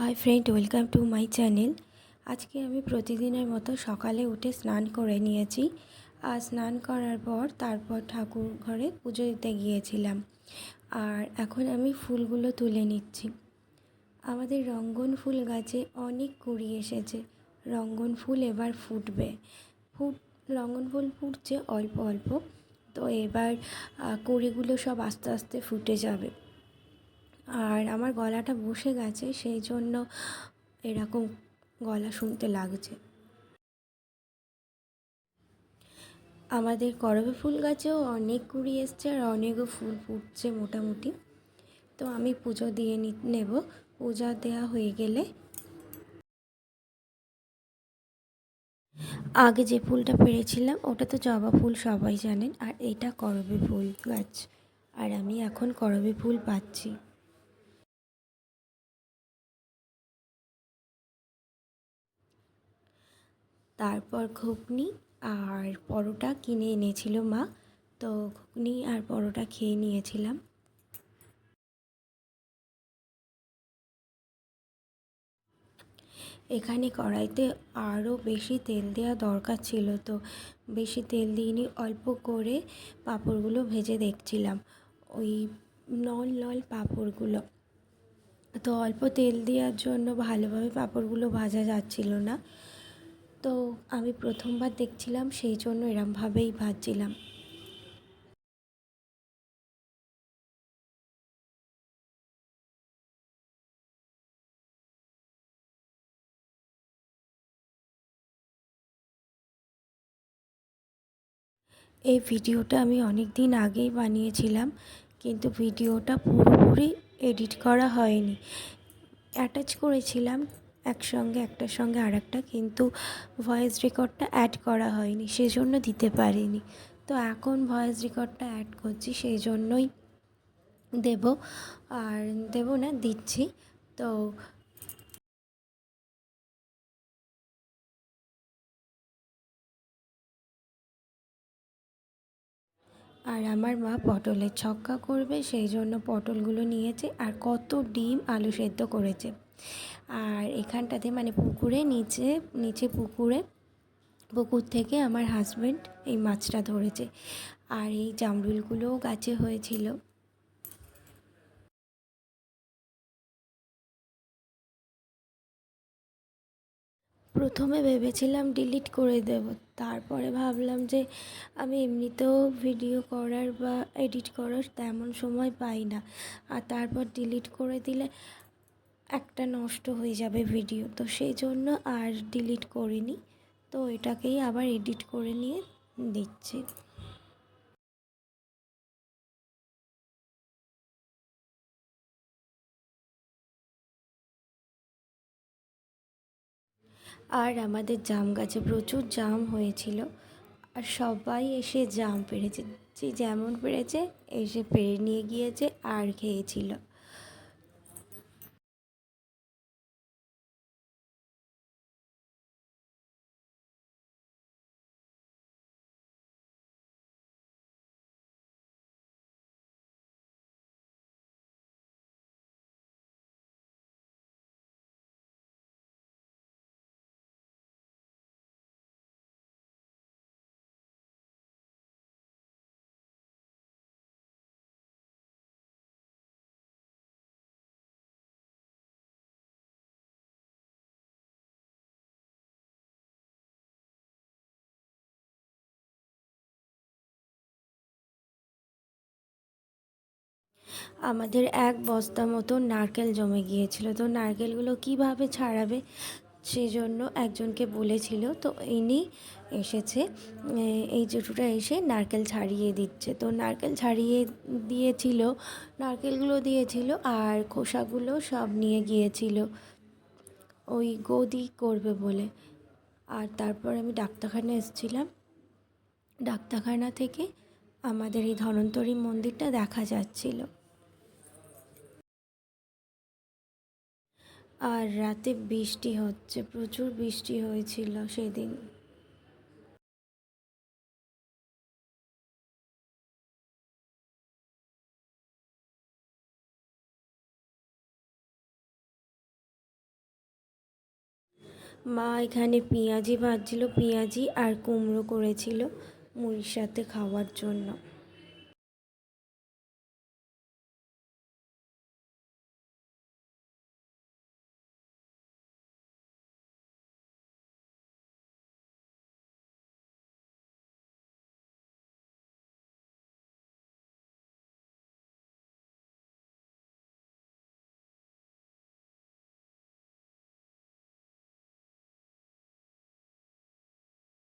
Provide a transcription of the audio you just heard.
Hi friend welcome to my channel আজকে আমি প্রতিদিনের মতো সকালে উঠে স্নান করে নিয়েছি। আর স্নান করার পর তারপর ঠাকুর ঘরে পুজো দিতে গিয়েছিলাম। আর এখন আমি ফুলগুলো তুলে নিচ্ছি। আমাদের রঙ্গন ফুল গাছে অনেক কুড়ি এসেছে। রঙ্গন ফুল এবার ফুটবে। ফুট, রঙ্গন ফুল ফুটছে অল্প অল্প। তো এবার কুড়িগুলো সব আস্তে আস্তে ফুটে যাবে। আর আমার গলাটা বসে গেছে, সেই জন্য এরকম গলা শুনতে লাগছে। আমাদের করবে ফুল গাছেও অনেক কুড়ি এসছে আর অনেকও ফুল ফুটছে মোটামুটি। তো আমি পুজো দিয়ে নেব। পূজা দেওয়া হয়ে গেলে আগে যে ফুলটা পেরেছিলাম, ওটা তো জবা ফুল সবাই জানেন, আর এটা করবে ফুল গাছ। আর আমি এখন করবে ফুল পাচ্ছি। তারপর ঘুগনি আর পরোটা কিনে এনেছিল মা। তো ঘুগনি আর পরোটা খেয়ে নিয়েছিলাম। এখানে কড়াইতে আরও বেশি তেল দেওয়া দরকার ছিল। তো বেশি তেল দিইনি, অল্প করে পাঁপড়গুলো ভেজে দেখছিলাম। ওই নল নল পাঁপড়গুলো। তো অল্প তেল দেওয়ার জন্য ভালোভাবে পাঁপড়গুলো ভাজা যাচ্ছিল না। আমি প্রথমবার দেখছিলাম, সেই জন্য এরমভাবেই ভাজছিলাম এই ভিডিওটা আমি অনেক দিন আগেই বানিয়েছিলাম, কিন্তু ভিডিওটা পুরোপুরি এডিট করা হয়নি। অ্যাটাচ করেছিলাম একসঙ্গে, একটার সঙ্গে আর একটা কিন্তু ভয়েস রেকর্ডটা অ্যাড করা হয়নি, সেজন্য দিতে পারিনি। তো এখন ভয়েস রেকর্ডটা অ্যাড করছি সেই জন্যই দেব, আর দেব না, দিচ্ছি। তো আর আমার মা পটলের ছক্কা করবে, সেই জন্য পটলগুলো নিয়েছে, আর কত ডিম আলু সেদ্ধ করেছে। আর এখানটাতে মানে পুকুরে, নিচে নিচে পুকুরে, পুকুর থেকে আমার হাজব্যান্ড এই মাছটা ধরেছে। আর এই জামরুলগুলোও গাছে হয়েছিল। প্রথমে ভেবেছিলাম ডিলিট করে দেব, তারপরে ভাবলাম যে আমি এমনিতেও ভিডিও করার বা এডিট করার তেমন সময় পাই না। আর তারপর ডিলিট করে দিলে একটা নষ্ট হয়ে যাবে ভিডিও তো সেই জন্য আর ডিলিট করিনি। তো এটাকেই আবার এডিট করে নিয়ে দিচ্ছি। আর আমাদের জাম গাছে প্রচুর জাম হয়েছিল। আর সবাই এসে জাম পেরেছে। যে যেমন পেরেছে, এসে পেরে নিয়ে গিয়েছে আর খেয়েছিল। আমাদের এক বস্তা মতো নারকেল জমে গিয়েছিল। তো নারকেলগুলো কীভাবে ছাড়াবে? সেই জন্য একজনকে বলেছিল, তো ইনি এসেছে এই জেঠুটা এসে নারকেল ছাড়িয়ে দিচ্ছে। তো নারকেল ছাড়িয়ে দিয়েছিল, নারকেলগুলো দিয়েছিল আর খোসাগুলো সব নিয়ে গিয়েছিল। ওই গদি করবে বলে। আর তারপর আমি ডাক্তারখানা এসেছিলাম। ডাক্তারখানা থেকে আমাদের এই ধনন্তরী মন্দিরটা দেখা যাচ্ছিল। আর রাতে বৃষ্টি হচ্ছে, প্রচুর বৃষ্টি হয়েছিল সেদিন। মা এখানে পেঁয়াজি ভাজছিল, পেঁয়াজি আর কুমড়ো করেছিল মুড়ির সাথে খাওয়ার জন্য।